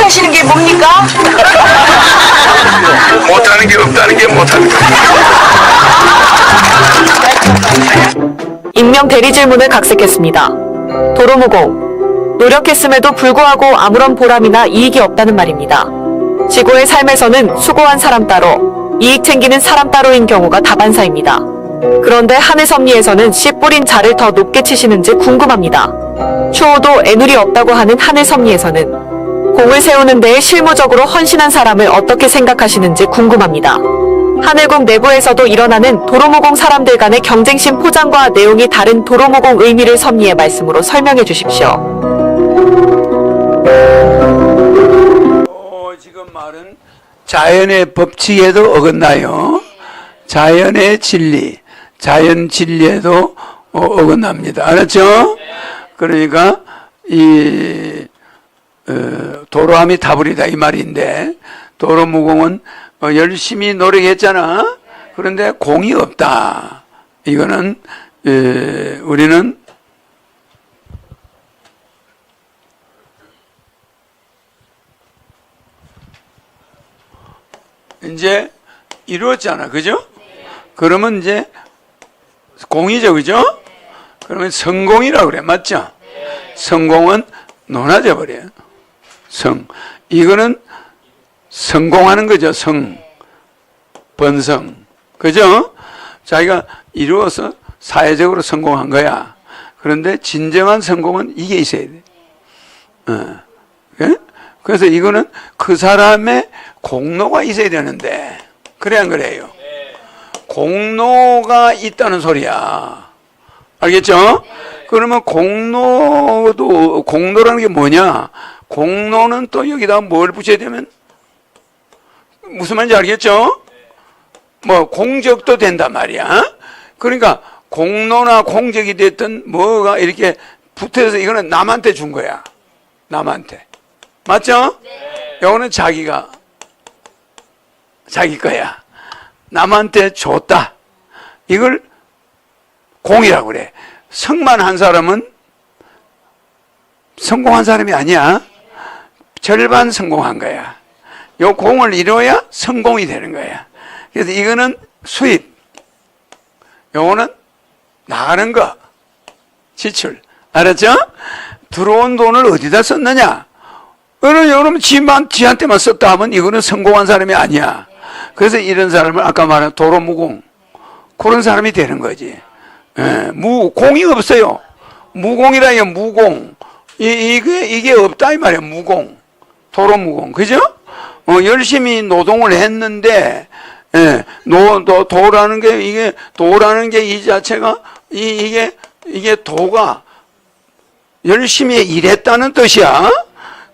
못하시는 게 뭡니까? 못하는 게 없다는 게 못하는 게 익명 대리 질문을 각색했습니다. 도로무공. 노력했음에도 불구하고 아무런 보람이나 이익이 없다는 말입니다. 지구의 삶에서는 수고한 사람 따로, 이익 챙기는 사람 따로인 경우가 다반사입니다. 그런데 한해 섭리에서는 씨 뿌린 자를 더 높게 치시는지 궁금합니다. 추호도 애누리 없다고 하는 한해 섭리에서는 공을 세우는 데에 실무적으로 헌신한 사람을 어떻게 생각하시는지 궁금합니다. 하늘궁 내부에서도 일어나는 도로무공 사람들 간의 경쟁심 포장과 내용이 다른 도로무공 의미를 섭리의 말씀으로 설명해 주십시오. 어, 지금 말은 자연의 법칙에도 어긋나요. 자연의 진리, 자연 진리에도 어, 어긋납니다. 알았죠? 그러니까 이 어, 도로함이 다불이다 이 말인데 도로무공은 어, 열심히 노력했잖아. 그런데 공이 없다. 이거는 에, 우리는 이제 이루었잖아. 그죠? 그러면 이제 공이죠. 그죠? 그러면 성공이라고 그래. 맞죠? 성공은 논하져 버려요. 성. 이거는 성공하는 거죠. 성. 번성. 그죠? 자기가 이루어서 사회적으로 성공한 거야. 그런데 진정한 성공은 이게 있어야 돼. 어. 예? 그래서 이거는 그 사람의 공로가 있어야 되는데 그래 안 그래요? 공로가 있다는 소리야. 알겠죠? 그러면 공로도 공로라는 게 뭐냐? 공로는 또 여기다 뭘 붙여야 되면 무슨 말인지 알겠죠? 뭐 공적도 된단 말이야. 그러니까 공로나 공적이 됐든 뭐가 이렇게 붙어서 이거는 남한테 준 거야. 남한테. 맞죠? 요거는 자기가 자기 거야. 남한테 줬다. 이걸 공이라고 그래. 성만 한 사람은 성공한 사람이 아니야. 절반 성공한 거야. 요 공을 이뤄야 성공이 되는 거야. 그래서 이거는 수입. 요거는 나가는 거. 지출. 알았죠? 들어온 돈을 어디다 썼느냐? 어느 여러분 지만 지한테만 썼다 하면 이거는 성공한 사람이 아니야. 그래서 이런 사람을 아까 말한 도로무공 그런 사람이 되는 거지. 예, 무 공이 없어요. 무공이라 이게 무공. 이, 이게 이게 없다 이 말이야. 무공. 도로무공. 그죠? 어, 열심히 노동을 했는데 예, 노, 도, 도라는 게 이게 도라는 게 이 자체가 이, 이게 이게 도가 열심히 일했다는 뜻이야.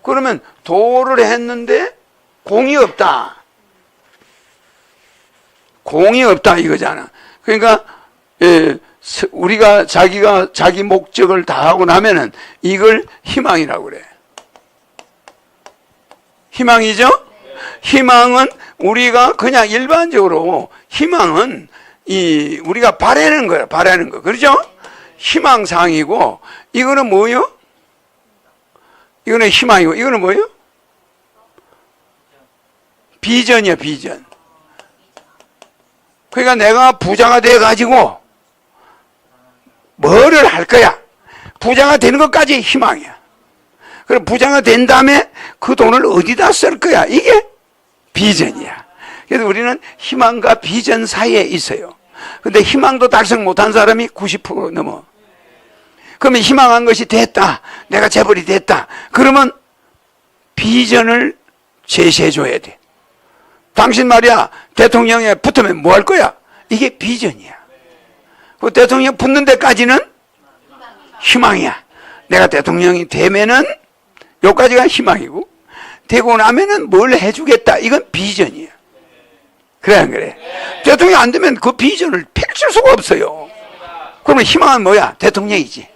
그러면 도를 했는데 공이 없다. 공이 없다 이거잖아. 그러니까 예, 스- 우리가 자기가 자기 목적을 다 하고 나면은 이걸 희망이라고 그래. 희망이죠? 희망은 우리가 그냥 일반적으로 희망은 이 우리가 바라는 거야, 바라는 거. 그렇죠? 희망상이고 이거는 뭐요? 이거는 희망이고 이거는 뭐예요? 비전이야 비전. 그러니까 내가 부자가 돼 가지고 뭐를 할 거야? 부자가 되는 것까지 희망이야. 그럼 부자가 된 다음에 그 돈을 어디다 쓸 거야? 이게 비전이야. 그래서 우리는 희망과 비전 사이에 있어요. 근데 희망도 달성 못한 사람이 90% 넘어. 그러면 희망한 것이 됐다. 내가 재벌이 됐다. 그러면 비전을 제시해 줘야 돼. 당신 말이야, 대통령에 붙으면 뭐 할 거야? 이게 비전이야. 그 대통령 붙는 데까지는 희망이야. 내가 대통령이 되면은 요까지가 희망이고, 되고 나면은 뭘 해주겠다. 이건 비전이야. 그래, 안 그래? 대통령 안 되면 그 비전을 펼칠 수가 없어요. 그러면 희망은 뭐야? 대통령이지.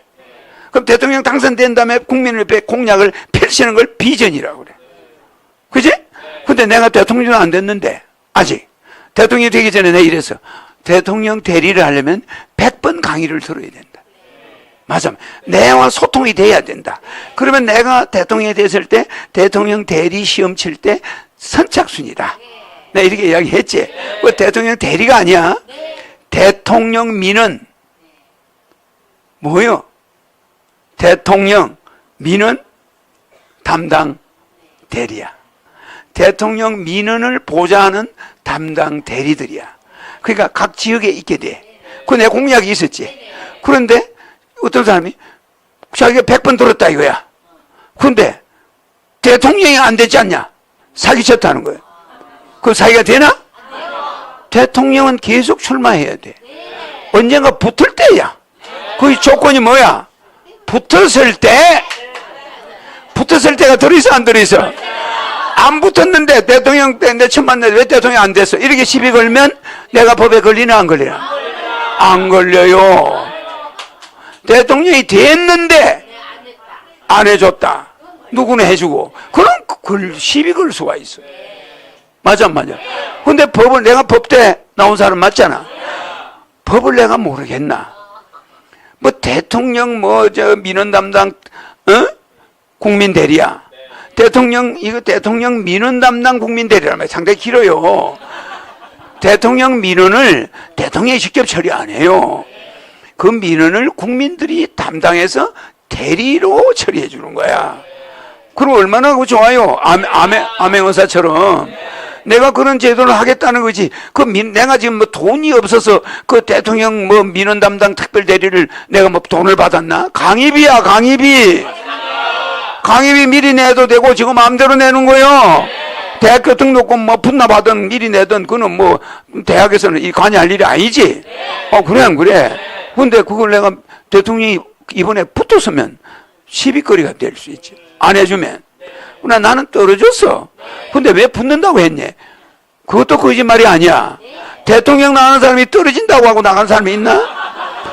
그럼 대통령 당선된 다음에 국민을 위해 공약을 펼치는 걸 비전이라고 그래. 그지? 근데 내가 대통령은 안 됐는데, 아직. 대통령이 되기 전에 내가 이래서, 대통령 대리를 하려면 100번 강의를 들어야 된다. 맞아. 내와 소통이 돼야 된다. 그러면 내가 대통령이 됐을 때 대통령 대리 시험 칠 때 선착순이다. 내가 이렇게 이야기했지. 그 대통령 대리가 아니야. 대통령 민은 뭐요? 대통령 민은 담당 대리야. 대통령 민원을 보좌하는 담당 대리들이야. 그러니까 각 지역에 있게 돼. 그 내 공약이 있었지. 그런데 어떤 사람이 자기가 100번 들었다 이거야. 근데 대통령이 안 되지 않냐? 사기쳤다는 거예요. 그 사기가 되나? 대통령은 계속 출마해야 돼. 언젠가 붙을 때야. 그 조건이 뭐야? 붙었을 때, 붙었을 때가 들어있어, 안 들어있어? 안 붙었는데 대통령 때 내 처음 만났는데 왜 대통령 안 됐어? 이렇게 시비 걸면 내가 법에 걸리나 안 걸리나? 안 걸려요. 대통령이 됐는데 안 해줬다. 누구는 해주고. 그럼 그 시비 걸 수가 있어. 맞아, 안 맞아. 근데 법을 내가 법대 나온 사람 맞잖아. 법을 내가 모르겠나? 뭐 대통령 뭐 저 민원 담당 어? 국민 대리야. 대통령 이거 대통령 민원 담당 국민 대리라면 상당히 길어요. 대통령 민원을 대통령이 직접 처리 안 해요. 그 민원을 국민들이 담당해서 대리로 처리해 주는 거야. 그럼 얼마나 그 좋아요. 암, 암행, 암행어사처럼. 내가 그런 제도를 하겠다는 거지. 그 민, 내가 지금 뭐 돈이 없어서 그 대통령 뭐 민원 담당 특별 대리를 내가 뭐 돈을 받았나? 강의비야, 강의비. 강의비 미리 내도 되고 지금 마음대로 내는 거요. 대학교 등록금 뭐 받은 미리 내든 그는 뭐 대학에서는 이 관여할 일이 아니지. 어 그래 안 그래. 근데 그걸 내가 대통령이 이번에 붙었으면 시비거리가 될 수 있지. 안 해주면. 그러나 나는 떨어졌어. 근데 왜 붙는다고 했니? 그것도 거짓말이 아니야. 대통령 나가는 사람이 떨어진다고 하고 나간 사람이 있나?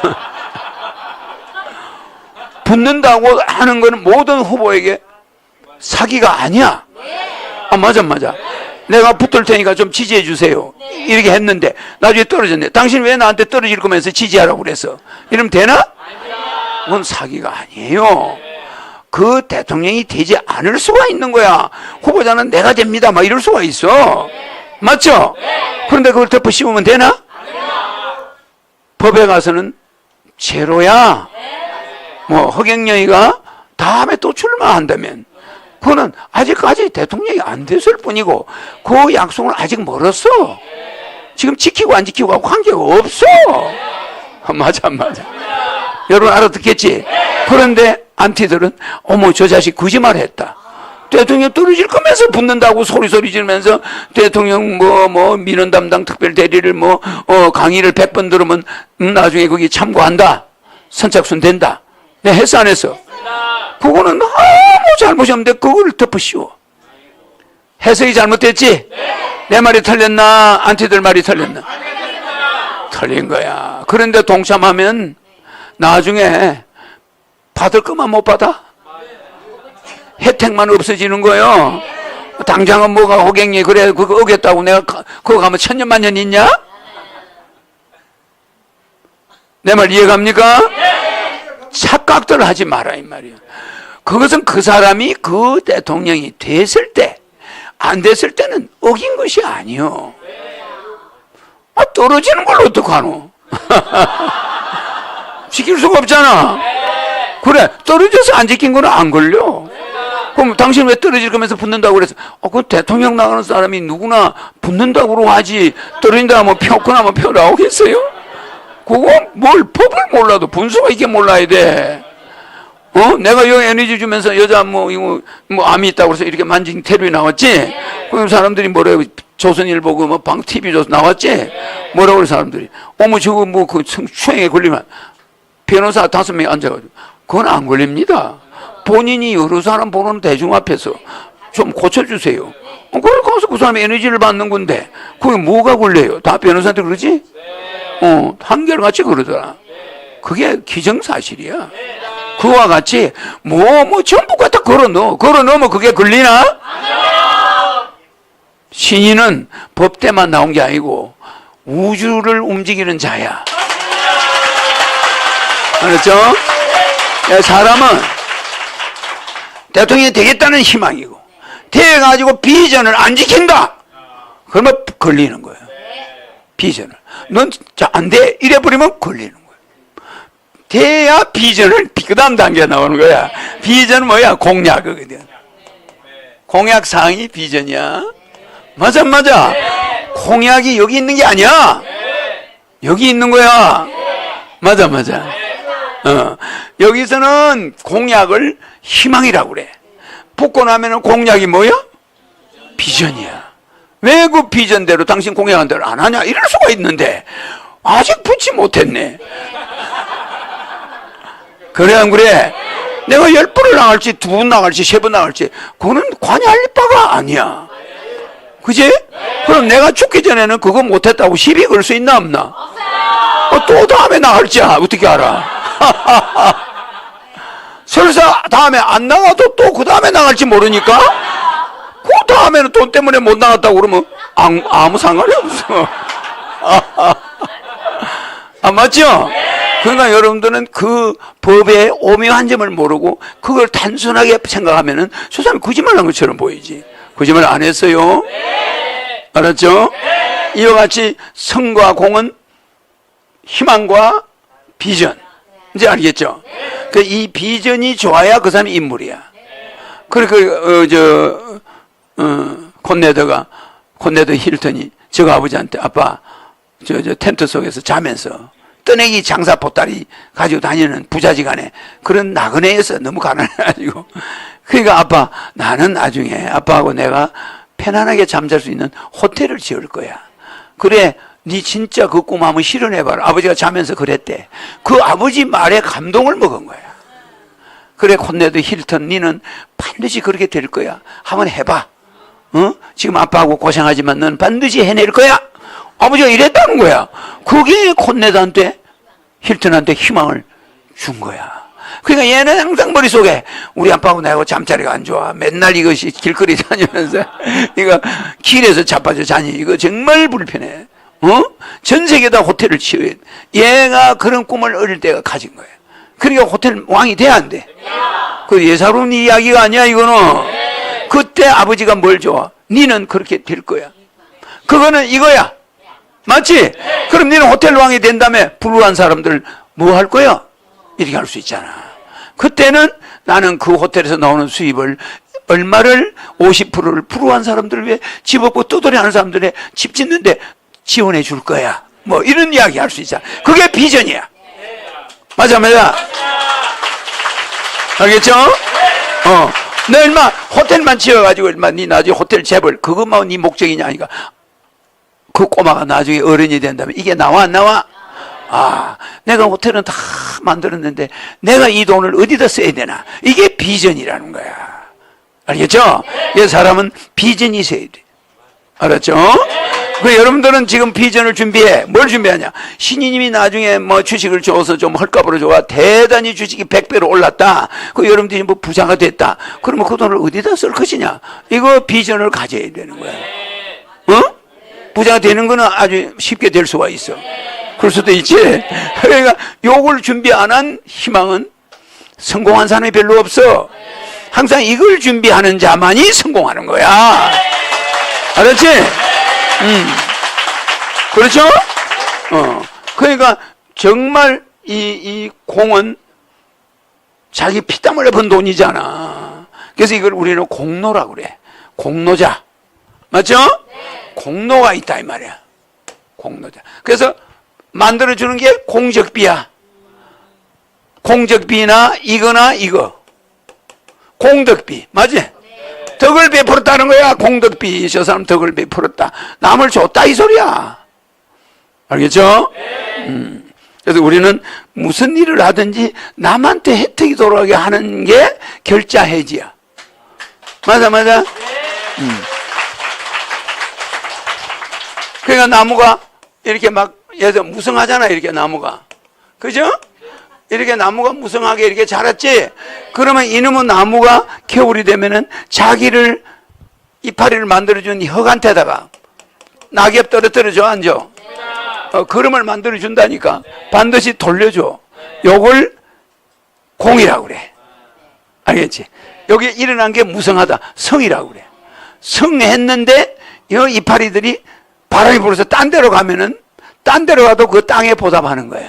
붙는다고 하는 거는 모든 후보에게 사기가 아니야. 아, 맞아, 맞아. 내가 붙을 테니까 좀 지지해 주세요. 이렇게 했는데, 나중에 떨어졌네. 당신 왜 나한테 떨어질 거면서 지지하라고 그랬어? 이러면 되나? 그건 사기가 아니에요. 그 대통령이 되지 않을 수가 있는 거야. 후보자는 내가 됩니다. 막 이럴 수가 있어. 맞죠? 그런데 그걸 덮어 씌우면 되나? 법에 가서는 제로야. 뭐 허경영이가 다음에 또 출마한다면 그거는 아직까지 대통령이 안 됐을 뿐이고 그 약속은 아직 멀었어. 지금 지키고 안 지키고 하고 관계가 없어. 맞아 맞아. 여러분 알아듣겠지? 그런데 안티들은 어머 저 자식 거짓말 했다. 대통령 떨어질 거면서 붙는다고 소리소리 지르면서 대통령 뭐 뭐 민원 담당 특별 대리를 뭐 어, 강의를 100번 들으면 음, 나중에 거기 참고한다. 선착순 된다. 내 했어 안 했어? 그거는 아 무 잘못이 없는데 그걸 씌워. 해석이 잘못됐지? 내 말이 틀렸나? 안티들 말이 틀렸나? 틀린 거야. 그런데 동참하면 나중에 받을 것만 못 받아? 혜택만 없어지는 거요. 당장은 뭐가 호갱이 그래 그거 어겠다고 내가 가- 그거 가면 천년만년 있냐? 내 말 이해갑니까? 착각들 하지 마라 이 말이야. 그것은 그 사람이 그 대통령이 됐을 때 안 됐을 때는 어긴 것이 아니요. 아 떨어지는 걸 어떡하노? 지킬 수가 없잖아. 그래 떨어져서 안 지킨 거는 안 걸려. 그럼 당신 왜 떨어질 거면서 붙는다고 그래서 어, 그 대통령 나가는 사람이 누구나 붙는다고 하지 떨어진다 하면 표거나 하면 표 나오겠어요? 그거 뭘 법을 몰라도 분수가 있게 몰라야 돼. 어? 내가 여기 에너지 주면서 여자 뭐, 이거, 뭐, 암이 있다고 해서 이렇게 만진 테레비 나왔지? 그럼 사람들이 뭐래요? 조선일보 그 뭐, 방, TV 조선 나왔지? 뭐라고 그래, 사람들이. 어머, 저거 뭐, 그, 성추행에 걸리면 변호사 다섯 명이 앉아가지고. 그건 안 걸립니다. 본인이 여러 사람 보는 대중 앞에서 좀 고쳐주세요. 어, 그걸 가서 그 사람이 에너지를 받는 건데, 그게 뭐가 걸려요? 다 변호사한테 그러지? 어, 한결같이 그러더라. 그게 기정사실이야. 그와 같이 뭐뭐 전부 갖다 걸어 넣어. 걸어 넣으면 그게 걸리나? 신인은 법대만 나온 게 아니고 우주를 움직이는 자야. 알았죠? 야, 사람은 대통령이 되겠다는 희망이고 돼가지고 비전을 안 지킨다. 그러면 걸리는 거예요. 비전을. 넌 안 돼. 이래버리면 걸리는 거예요. 돼야 비전을 그 다음 단계 나오는 거야. 비전은 뭐야? 공약이거든. 공약 사항이 비전이야. 맞아, 맞아. 공약이 여기 있는 게 아니야. 여기 있는 거야. 맞아, 맞아. 어, 여기서는 공약을 희망이라고 그래. 붙고 나면은 공약이 뭐야? 비전이야. 왜 그 비전대로 당신 공약한 대로 안 하냐? 이럴 수가 있는데 아직 붙지 못했네. 그래 안 그래? 내가 열 번을 나갈지 두 번 나갈지 세 번 나갈지 그거는 관여할 바가 아니야. 그지? 그럼 내가 죽기 전에는 그거 못했다고 시비 걸 수 있나 없나? 어, 또 다음에 나갈지 어떻게 알아? 설사 다음에 안 나가도 또 그 다음에 나갈지 모르니까 그 다음에는 돈 때문에 못 나갔다고 그러면 아무, 아무 상관이 없어. 아, 맞죠? 그러니까 여러분들은 그 법의 오묘한 점을 모르고 그걸 단순하게 생각하면은 저 사람 거짓말 한 것처럼 보이지. 거짓말 안 했어요? 알았죠? 이와 같이 성과 공은 희망과 비전. 이제 알겠죠? 그이 비전이 좋아야 그 사람이 인물이야. 그러니까, 어, 저, 어, 콘네더가, 콘네더 힐턴이 저 아버지한테 아빠, 저, 저 텐트 속에서 자면서 떠내기 장사 보따리 가지고 다니는 부자지간에 그런 나그네에서 너무 가난해가지고 그러니까 아빠 나는 나중에 아빠하고 내가 편안하게 잠잘 수 있는 호텔을 지을 거야. 그래 네 진짜 그 꿈 한번 실현해봐라. 아버지가 자면서 그랬대. 그 아버지 말에 감동을 먹은 거야. 그래 콘네드 힐턴 니는 반드시 그렇게 될 거야. 한번 해봐. 어? 지금 아빠하고 고생하지만 넌 반드시 해낼 거야. 아버지가 이랬다는 거야. 그게 콘네드한테 힐턴한테 희망을 준 거야. 그러니까 얘는 항상 머릿속에 우리 아빠하고 나하고 잠자리가 안 좋아. 맨날 이것이 길거리 다니면서 이거 길에서 자빠져 자니 이거 정말 불편해. 어? 전 세계다 호텔을 치워야 돼. 얘가 그런 꿈을 어릴 때가 가진 거야. 그러니까 호텔 왕이 돼야 안 돼. 그 예사로운 이야기가 아니야 이거는. 그때 아버지가 뭘 좋아? 니는 그렇게 될 거야. 그거는 이거야. 맞지? 그럼 니는 호텔 왕이 된 다음에 불우한 사람들 뭐 할 거야? 이렇게 할 수 있잖아. 그때는 나는 그 호텔에서 나오는 수입을 얼마를 50%를 불우한 사람들을 위해 집 없고 떠돌이 하는 사람들의 집 짓는데 지원해 줄 거야. 뭐 이런 이야기 할 수 있잖아. 그게 비전이야. 맞아, 맞아. 알겠죠? 어. 너 얼마 호텔만 지어가지고 얼마 니 나중에 호텔 재벌 그것만 네 목적이냐 하니까 그 꼬마가 나중에 어른이 된다면 이게 나와 안 나와? 아, 내가 호텔은 다 만들었는데 내가 이 돈을 어디다 써야 되나? 이게 비전이라는 거야. 알겠죠? 이 사람은 비전이 있어야 돼. 알았죠? 그 여러분들은 지금 비전을 준비해. 뭘 준비하냐? 신이님이 나중에 뭐 주식을 줘서 좀 헐값으로 줘가 대단히 주식이 100배로 올랐다. 그 여러분들이 뭐 부자가 됐다. 그러면 그 돈을 어디다 쓸 것이냐? 이거 비전을 가져야 되는 거야. 어? 부자가 되는 거는 아주 쉽게 될 수가 있어. 그럴 수도 있지. 그러니까 요걸 준비 안 한 희망은 성공한 사람이 별로 없어. 항상 이걸 준비하는 자만이 성공하는 거야. 알았지? 음. 그렇죠? 어. 그러니까 정말 이, 이 공은 자기 피땀 흘려 번 돈이잖아. 그래서 이걸 우리는 공로라고 그래. 공로자. 맞죠? 공로가 있다 이 말이야. 공로자. 그래서 만들어 주는 게 공적비야. 공적비나 이거나 이거. 공덕비. 맞지? 덕을 베풀었다는 거야. 공덕비. 저 사람 덕을 베풀었다. 남을 줬다 이 소리야. 알겠죠? 음. 그래서 우리는 무슨 일을 하든지 남한테 혜택이 돌아가게 하는 게 결자 해지야. 맞아, 맞아. 음. 그러니까 나무가 이렇게 막 예를 무성하잖아, 이렇게 나무가. 그죠? 이렇게 나무가 무성하게 이렇게 자랐지? 그러면 이놈의 나무가 겨울이 되면은 자기를 이파리를 만들어준 흙한테다가 낙엽 떨어뜨려줘, 앉아. 어, 그름을 만들어준다니까. 반드시 돌려줘. 요걸 공이라고 그래. 알겠지? 여기 일어난 게 무성하다. 성이라고 그래. 성했는데 이 이파리들이 바람이 불어서 딴 데로 가면은 딴 데로 가도 그 땅에 보답하는 거야.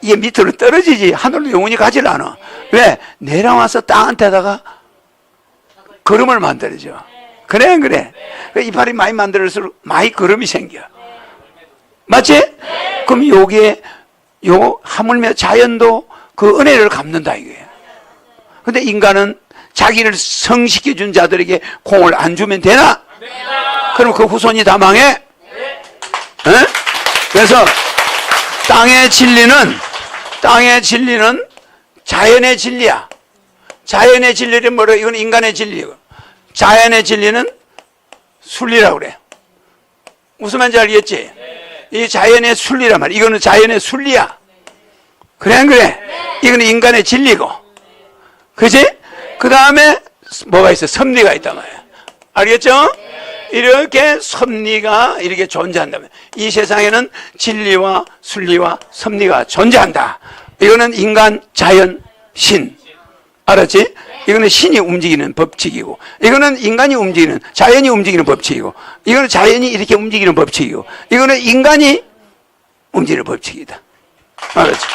이게 밑으로 떨어지지 하늘로 영원히 가질 않아. 왜? 내려와서 땅한테다가 걸음을 만들어줘. 그래, 안 그래? 그 이파리 많이 만들어질수록 많이 걸음이 생겨. 맞지? 그럼 요게, 요, 하물며 자연도 그 은혜를 갚는다 이거예요. 근데 인간은 자기를 성시켜준 자들에게 공을 안 주면 되나? 그럼 그 후손이 다 망해? 에? 그래서 땅의 진리는 땅의 진리는 자연의 진리야. 자연의 진리는 뭐라? 이건 인간의 진리고. 자연의 진리는 순리라고 그래. 무슨 말인지 알겠지? 이 자연의 순리란 말이야. 이거는 자연의 순리야. 그래 안 그래? 이거는 인간의 진리고. 그지? 그 다음에 뭐가 있어? 섭리가 있단 말이야. 알겠죠? 이렇게 섭리가 이렇게 존재한다면 이 세상에는 진리와 순리와 섭리가 존재한다. 이거는 인간, 자연, 신. 알았지? 이거는 신이 움직이는 법칙이고, 이거는 인간이 움직이는, 자연이 움직이는 법칙이고, 이거는 자연이 이렇게 움직이는 법칙이고, 이거는 인간이 움직이는 법칙이다. 알았지?